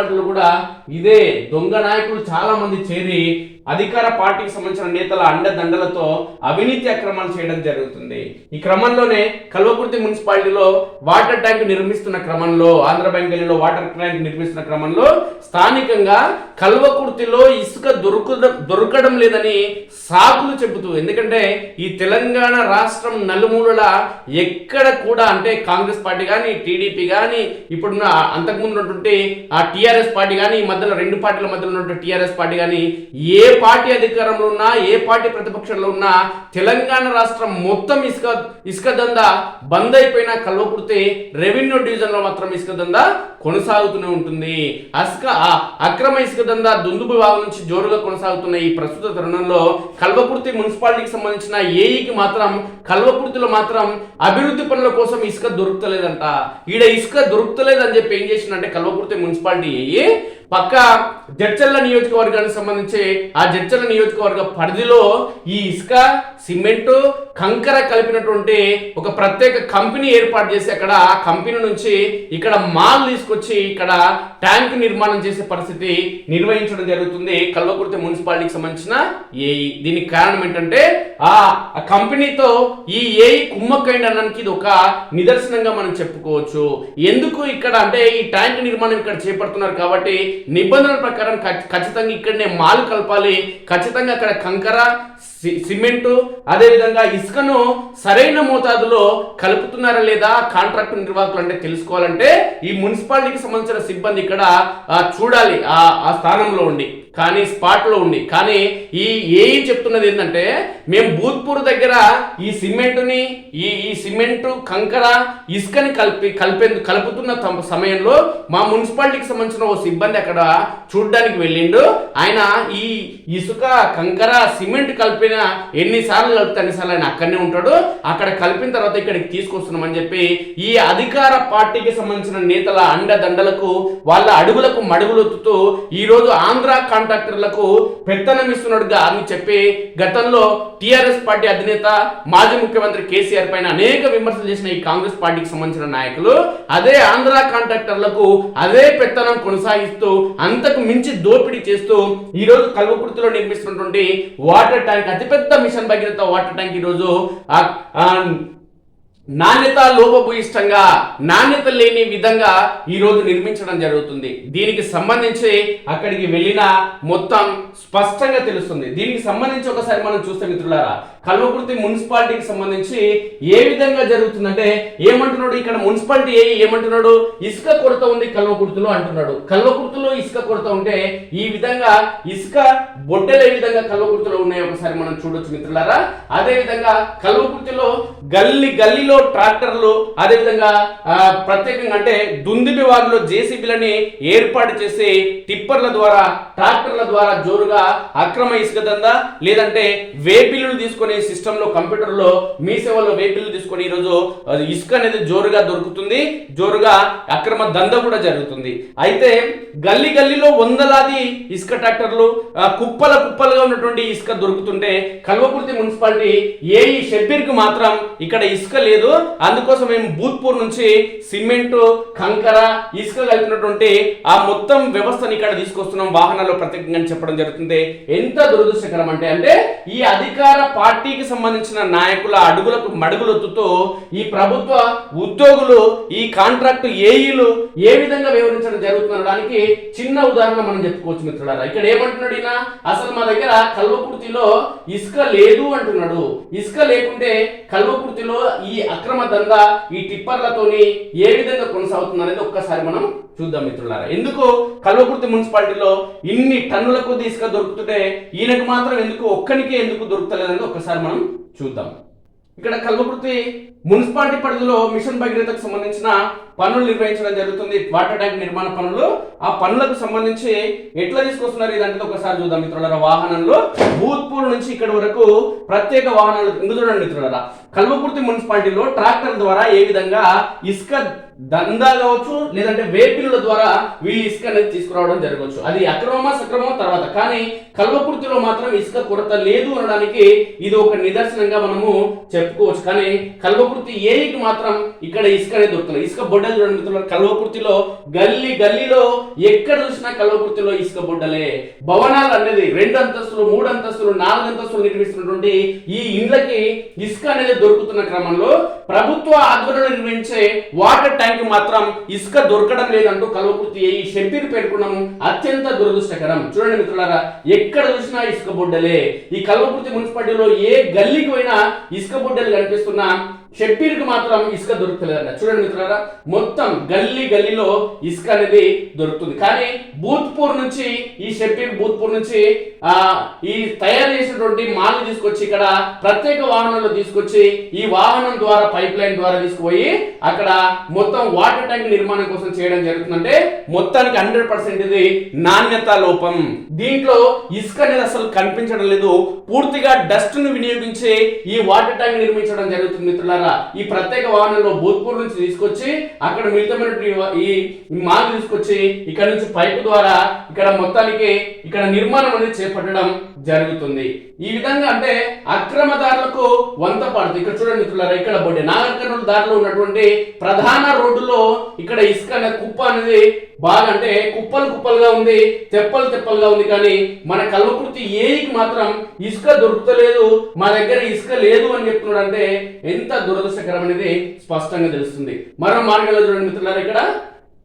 మున్సిపాలిటీలో కూడా ఇదే దొంగ నాయకులు చాలా మంది చేరి అధికార పార్టీకి సంబంధించిన నేతల అండదండలతో అవినీతి అక్రమాలు చేయడం జరుగుతుంది. ఈ క్రమంలోనే కల్వకుర్తి మున్సిపాలిటీలో వాటర్ ట్యాంక్ నిర్మిస్తున్న క్రమంలో ఆంధ్ర బ్యాంక్ వాటర్ ట్యాంక్ నిర్మిస్తున్న క్రమంలో స్థానికంగా కల్వకుర్తిలో ఇసుక దొరకడం దొరకడం లేదని సాకులు చెబుతూ ఎందుకంటే ఈ తెలంగాణ రాష్ట్రం నలుమూలల ఎక్కడ కూడా అంటే కాంగ్రెస్ పార్టీ కానీ టీడీపీ కానీ ఇప్పుడున్న అంతకుముందు ఉన్నటువంటి ఆ టీఆర్ఎస్ పార్టీ కానీ ఈ మధ్యలో రెండు పార్టీల మధ్యలో ఉన్నటువంటి టీఆర్ఎస్ పార్టీ కానీ ఏ పార్టీ అధికారంలో ఉన్నా ఏ పార్టీ ప్రతిపక్షంలో ఉన్నా తెలంగాణ రాష్ట్రం మొత్తం ఇసుక ఇసుక దందా బంద్ అయిపోయిన కలవకుడితే రెవెన్యూ డివిజన్లో మాత్రం ఇసుక దందా కొనసాగుతూనే ఉంటుంది. అసుక అక్రమ ఇసుక దందా దుందుబు నుంచి జోరుగా కొనసాగుతున్న ఈ ప్రస్తుత తరుణంలో కల్వకుర్తి మున్సిపాలిటీకి సంబంధించిన ఏఈకి మాత్రం కల్వకుర్తిలో మాత్రం అభివృద్ధి పనుల కోసం ఇసుక దొరుకుతలేదంట. ఈడ ఇసుక దొరుకుతలేదని చెప్పి ఏం చేసిందంటే కల్వకుర్తి మున్సిపాలిటీ ఏఈ పక్క జడ్చల్ల నియోజకవర్గానికి సంబంధించి ఆ జడ్చల్ల నియోజకవర్గ పరిధిలో ఈ ఇసుక సిమెంట్ కంకర కలిపినటువంటి ఒక ప్రత్యేక కంపెనీ ఏర్పాటు చేసి అక్కడ ఆ కంపెనీ నుంచి ఇక్కడ మాల్ తీసుకొచ్చి ఇక్కడ ట్యాంక్ నిర్మాణం చేసే పరిస్థితి నిర్వహించడం జరుగుతుంది. కల్వకుర్తి మున్సిపాలిటీకి సంబంధించిన ఏఈ. దీనికి కారణం ఏంటంటే ఆ ఆ కంపెనీతో ఈ ఏఈ కుమ్మక్కైండ్ అనడానికి ఇది ఒక నిదర్శనంగా మనం చెప్పుకోవచ్చు. ఎందుకు ఇక్కడ అంటే ఈ ట్యాంక్ నిర్మాణం ఇక్కడ చేపడుతున్నారు కాబట్టి నిబంధనల ప్రకారం ఖచ్చితంగా ఇక్కడనే మాలు కలపాలి. ఖచ్చితంగా అక్కడ కంకర సిమెంటు అదేవిధంగా ఇసుకను సరైన మోతాదులో కలుపుతున్నారా లేదా కాంట్రాక్ట్ నిర్వాహకులు అంటే తెలుసుకోవాలంటే ఈ మున్సిపాలిటీకి సంబంధించిన సిబ్బంది ఇక్కడ చూడాలి ఆ ఆ స్థానంలో ఉండి. కానీ స్పాట్లో ఉండి. కానీ ఈ ఏఈ చెప్తున్నది ఏంటంటే మేము భూత్పూర్ దగ్గర ఈ సిమెంటుని ఈ ఈ సిమెంటు కంకర ఇసుకని కలిపి కలిపేందుకు కలుపుతున్న సమయంలో మా మున్సిపాలిటీకి సంబంధించిన ఓ సిబ్బంది అక్కడ చూడడానికి వెళ్ళిండు. ఆయన ఈ ఇసుక కంకర సిమెంట్ కలిపే కలిపిన ఎన్నిసార్లు కలిపితే అన్నిసార్లు ఆయన అక్కడనే ఉంటాడు. అక్కడ కలిపిన తర్వాత ఇక్కడికి తీసుకొస్తున్నామని చెప్పి ఈ అధికార పార్టీకి సంబంధించిన నేతల అండదండలకు వాళ్ళ అడుగులకు మడుగులొత్తుతూ ఈ రోజు ఆంధ్ర కాంట్రాక్టర్లకు పెత్తనం ఇస్తున్నట్టుగా అని చెప్పి గతంలో టీఆర్ఎస్ పార్టీ అధినేత మాజీ ముఖ్యమంత్రి కేసీఆర్ పైన అనేక విమర్శలు చేసిన ఈ కాంగ్రెస్ పార్టీకి సంబంధించిన నాయకులు అదే ఆంధ్ర కాంట్రాక్టర్లకు అదే పెత్తనం కొనసాగిస్తూ అంతకు మించి దోపిడీ చేస్తూ ఈ రోజు కల్వకుర్తిలో నిర్మిస్తున్నటువంటి వాటర్ ట్యాంక్ అతిపెద్ద మిషన్ భగీరథ వాటర్ ట్యాంక్ ఈ రోజు నాణ్యత లోపభూయిష్టంగా నాణ్యత లేని విధంగా ఈ రోజు నిర్మించడం జరుగుతుంది. దీనికి సంబంధించి అక్కడికి వెళ్ళిన మొత్తం స్పష్టంగా తెలుస్తుంది. దీనికి సంబంధించి ఒకసారి మనం చూస్తే మిత్రులారా కల్వకుర్తి మున్సిపాలిటీకి సంబంధించి ఏ విధంగా జరుగుతుందంటే ఏమంటున్నాడు ఇక్కడ మున్సిపాలిటీ ఏ ఏమంటున్నాడు? ఇసుక కొరత ఉంది కల్వకుర్తిలో అంటున్నాడు. కల్వకుర్తిలో ఇసుక కొరత ఉంటే ఈ విధంగా ఇసుక బొట్టెలు ఏ విధంగా కల్వకుర్తిలో ఉన్నాయో ఒకసారి మనం చూడొచ్చు మిత్రులారా. అదే విధంగా కల్వకుర్తిలో గల్లీ గల్లీలో ట్రాక్టర్లు అదే విధంగా ప్రత్యేకంగా అంటే దుందిబి వారిలో జేసీబీలని ఏర్పాటు చేసి టిప్పర్ల ద్వారా ట్రాక్టర్ల ద్వారా జోరుగా అక్రమ ఇసుక దందా లేదంటే వేపిల్లు తీసుకొని సిస్టంలో కంప్యూటర్లో మీ సేవలో వెహికల్ తీసుకొని ఈరోజు ఇసుక అనేది జోరుగా దొరుకుతుంది జోరుగా అక్రమ దంద కూడా జరుగుతుంది. అయితే గల్లీ గల్లీలో వందలాది ఇసుక ట్రాక్టర్లు కుప్పల కుప్పలుగా ఉన్నటువంటి ఇసుక దొరుకుతుంటే కల్వకుర్తి మున్సిపాలిటీ ఏ ఈ షెబ్బీర్కి మాత్రం ఇక్కడ ఇసుక లేదు. అందుకోసం మేము భూత్పూర్ నుంచి సిమెంట్ కంకర ఇసుక కలిపినటువంటి ఆ మొత్తం వ్యవస్థని ఇక్కడ తీసుకొస్తున్నాం. వాహనాల్లో ప్రత్యేకంగా చెప్పడం జరుగుతుంది. ఎంత దురదృష్టకరం అంటే అంటే ఈ అధికార పార్టీ పార్టీకి సంబంధించిన నాయకుల అడుగులకు మడుగులొత్తుతో ఈ ప్రభుత్వ ఉద్యోగులు ఈ కాంట్రాక్ట్ ఏఈలు ఏ విధంగా వివరించడం జరుగుతుందనడానికి చిన్న ఉదాహరణ మనం చెప్పుకోవచ్చు మిత్రులారా. ఇక్కడ ఏమంటున్నాడు ఈయన? అసలు మా దగ్గర కల్వకుర్తిలో ఇసుక లేదు అంటున్నాడు. ఇసుక లేకుంటే కల్వకుర్తిలో ఈ అక్రమ దందా ఈ టిప్పర్లతోని ఏ విధంగా కొనసాగుతుంది అనేది ఒక్కసారి మనం చూద్దాం మిత్రులారా. ఎందుకు? కల్వకుర్తి మున్సిపాలిటీలో ఇన్ని టన్నుల కొద్ది ఇసుక దొరుకుతుంటే ఈయనకు మాత్రం ఎందుకు ఒక్కనికే ఎందుకు దొరుకుతలేదని ఒకసారి మనం చూద్దాం. ఇక్కడ కల్వకుర్తి మున్సిపాలిటీ పరిధిలో మిషన్ భగీరథకు సంబంధించిన పనులు నిర్వహించడం జరుగుతుంది. వాటర్ ట్యాంక్ నిర్మాణ పనులు. ఆ పనులకు సంబంధించి ఎట్లా తీసుకొస్తున్నారు? ఇదంటే ఒకసారి చూద్దాం మిత్రులరా. వాహనంలో భూత్పూర్ నుంచి ఇక్కడ వరకు ప్రత్యేక వాహనాలు ఇందు చూడండి మిత్రులరా. కల్వకుర్తి మున్సిపాలిటీలో ట్రాక్టర్ ద్వారా ఏ విధంగా ఇసుక దందా కావచ్చు లేదంటే వేపిల్ల ద్వారా వీళ్ళు ఇసుక అనేది తీసుకురావడం జరగవచ్చు. అది అక్రమమా సక్రమమా తర్వాత. కానీ కల్వకుర్తిలో మాత్రం ఇసుక కొరత లేదు అనడానికి ఇది ఒక నిదర్శనంగా మనము చెప్పుకోవచ్చు. కానీ కల్వకుర్తి ఏకి మాత్రం ఇక్కడ ఇసుక అనేది దొరుకుతుంది ఇసుక బొడ్డ బుడ్డలు చూడండి మిత్రులారా కల్వకుర్తిలో గల్లీ గల్లీలో ఎక్కడ చూసినా కల్వకుర్తిలో ఇసుక బుడ్డలే. భవనాలు అనేది రెండు అంతస్తులు మూడు అంతస్తులు నాలుగు అంతస్తులు నిర్మిస్తున్నటువంటి ఈ ఇండ్లకి ఇసుక అనేది దొరుకుతున్న క్రమంలో ప్రభుత్వ ఆధ్వర్యంలో నిర్మించే వాటర్ ట్యాంక్ మాత్రం ఇసుక దొరకడం లేదంటూ కల్వకుర్తి ఈ షెంపీర్ పేర్కొనడం అత్యంత దురదృష్టకరం. చూడండి మిత్రులారా ఎక్కడ చూసినా ఇసుక బుడ్డలే. ఈ కల్వకుర్తి మున్సిపాలిటీలో ఏ గల్లీకి పోయినా ఇసుక బుడ్డలు కనిపిస్తున్నా షెబ్బీర్కి మాత్రం ఇసుక దొరుకుతలేదన్న. చూడండి మిత్రులారా మొత్తం గల్లీ గల్లీలో ఇసుక అనేది దొరుకుతుంది. కానీ భూత్పూర్ నుంచి ఈ షెబ్బీర్ భూత్పూర్ నుంచి ఆ ఈ తయారు చేసినటువంటి మాల్ తీసుకొచ్చి ఇక్కడ ప్రత్యేక వాహనంలో తీసుకొచ్చి ఈ వాహనం ద్వారా పైప్ లైన్ ద్వారా తీసుకుపోయి అక్కడ మొత్తం వాటర్ ట్యాంక్ నిర్మాణం కోసం చేయడం జరుగుతుందంటే మొత్తానికి హండ్రెడ్ పర్సెంట్ ఇది నాణ్యత లోపం. దీంట్లో ఇసుక అనేది అసలు కనిపించడం లేదు. పూర్తిగా డస్ట్ను వినియోగించి ఈ వాటర్ ట్యాంక్ నిర్మించడం జరుగుతుంది మిత్రులారా. ఈ ప్రత్యేక వాహనంలో భూత్పూర్ నుంచి తీసుకొచ్చి అక్కడ మిళితమైనటువంటి ఈ మాల్ తీసుకొచ్చి ఇక్కడ నుంచి పైపు ద్వారా ఇక్కడ మొత్తానికి ఇక్కడ నిర్మాణం అనేది చేపట్టడం జరుగుతుంది. ఈ విధంగా అంటే అక్రమదారులకు వంత పడుతుంది. ఇక్కడ చూడండి మిత్రులారా ఇక్కడ బొడ్డి నాగర్కర్నూలు దారిలో ఉన్నటువంటి ప్రధాన రోడ్డులో ఇక్కడ ఇసుక అనే కుప్ప అనేది బాగా అంటే కుప్పలు కుప్పలుగా ఉంది తెప్పలు తెప్పలుగా ఉంది. కానీ మన కల్వకుర్తి ఏకి మాత్రం ఇసుక దొరుకుతలేదు మా దగ్గర ఇసుక లేదు అని చెప్తున్నాడు అంటే ఎంత దురదృష్టకరం అనేది స్పష్టంగా తెలుస్తుంది. మరో మార్గంలో చూడండి మిత్రులారా ఇక్కడ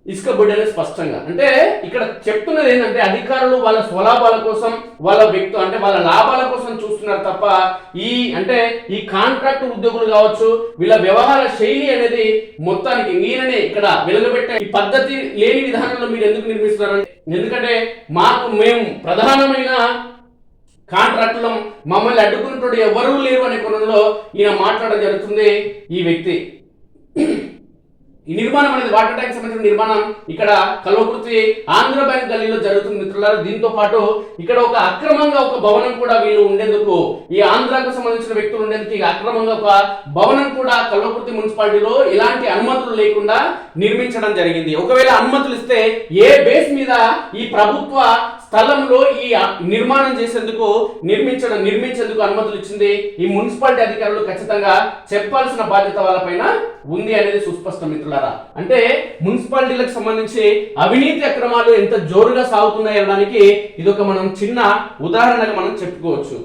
ఇసుక బుడ్డనే స్పష్టంగా. అంటే ఇక్కడ చెప్తున్నది ఏంటంటే అధికారులు వాళ్ళ స్వలాభాల కోసం వాళ్ళ వ్యక్తి అంటే వాళ్ళ లాభాల కోసం చూస్తున్నారు తప్ప ఈ అంటే ఈ కాంట్రాక్ట్ ఉద్యోగులు కావచ్చు వీళ్ళ వ్యవహార శైలి అనేది మొత్తానికి ఈయననే ఇక్కడ వెలుగుపెట్టే ఈ పద్ధతి లేని విధానంలో మీరు ఎందుకు నిర్మిస్తున్నారంటే ఎందుకంటే మాకు మేము ప్రధానమైన కాంట్రాక్టులు మమ్మల్ని అడ్డుకున్నటువంటి ఎవరూ లేరు అనే కోణంలో ఈయన మాట్లాడడం జరుగుతుంది. ఈ వ్యక్తి ఈ నిర్మాణం అనేది వాటర్ ట్యాంక్ సంబంధించిన నిర్మాణం. ఇక్కడ కల్వకుర్తి ఆంధ్ర బ్యాంక్ గల్లీలో జరుగుతుంది మిత్రులారా దీంతో పాటు ఇక్కడ ఒక అక్రమంగా ఒక భవనం కూడా వీళ్ళు ఉండేందుకు ఈ ఆంధ్రాకు సంబంధించిన వ్యక్తులు ఉండేందుకు అక్రమంగా ఒక భవనం కూడా కల్వకుర్తి మున్సిపాలిటీలో ఎలాంటి అనుమతులు లేకుండా నిర్మించడం జరిగింది. ఒకవేళ అనుమతులు ఇస్తే ఏ బేస్ మీద ఈ ప్రభుత్వ స్థలంలో ఈ నిర్మాణం చేసేందుకు నిర్మించడం నిర్మించేందుకు అనుమతులు ఇచ్చింది ఈ మున్సిపాలిటీ అధికారులు ఖచ్చితంగా చెప్పాల్సిన బాధ్యత వాళ్ళపైన ఉంది అనేది సుస్పష్టం మిత్రులారా అంటే మున్సిపాలిటీలకు సంబంధించి అవినీతి అక్రమాలు ఎంత జోరుగా సాగుతున్నాయి అనడానికి ఇది ఒక మనం చిన్న ఉదాహరణగా మనం చెప్పుకోవచ్చు.